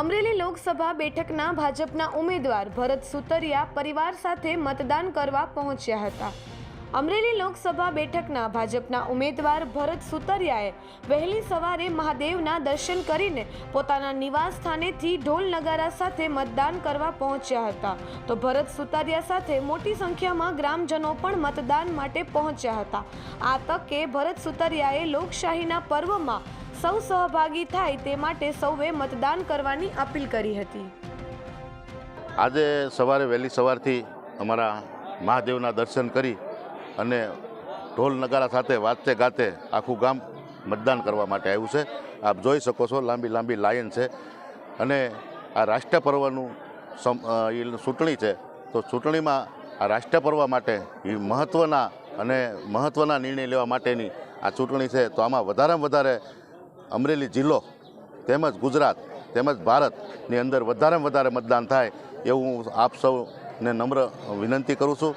અમરેલી લોકસભા બેઠકના ભાજપના ઉમેદવાર ભરત સુતરિયા પરિવાર સાથે મતદાન કરવા પહોંચ્યા હતા. અમરેલી લોકસભા બેઠકના ભાજપના ઉમેદવાર ભરત સુતરિયાએ વહેલી સવારે મહાદેવના દર્શન કરીને પોતાના નિવાસ સ્થાનેથી ઢોલ નગારા સાથે મતદાન કરવા પહોંચ્યા હતા. તો ભરત સુતરિયા સાથે મોટી સંખ્યામાં ગ્રામજનો પણ મતદાન માટે પહોંચ્યા હતા. આ તકે ભરત સુતરિયાએ લોકશાહીના પર્વમાં સૌ સહભાગી થાય તે માટે સૌએ મતદાન કરવાની અપીલ કરી હતી. આજે સવારે વહેલી સવારથી અમારા મહાદેવના દર્શન કરી અને ઢોલ નગારા સાથે વાતે ગાતે આખું ગામ મતદાન કરવા માટે આવ્યું છે. આપ જોઈ શકો છો લાંબી લાંબી લાયન છે અને આ રાષ્ટ્ર પર્વનું ચૂંટણી છે. તો ચૂંટણીમાં આ રાષ્ટ્ર પર્વ માટે એ મહત્ત્વના અને મહત્ત્વના નિર્ણય લેવા માટેની આ ચૂંટણી છે. તો આમાં વધારેમાં વધારે અમરેલી જિલ્લો તેમજ ગુજરાત તેમજ ભારતની અંદર વધારેમાં વધારે મતદાન થાય એવું હું આપ સૌને નમ્ર વિનંતી કરું છું.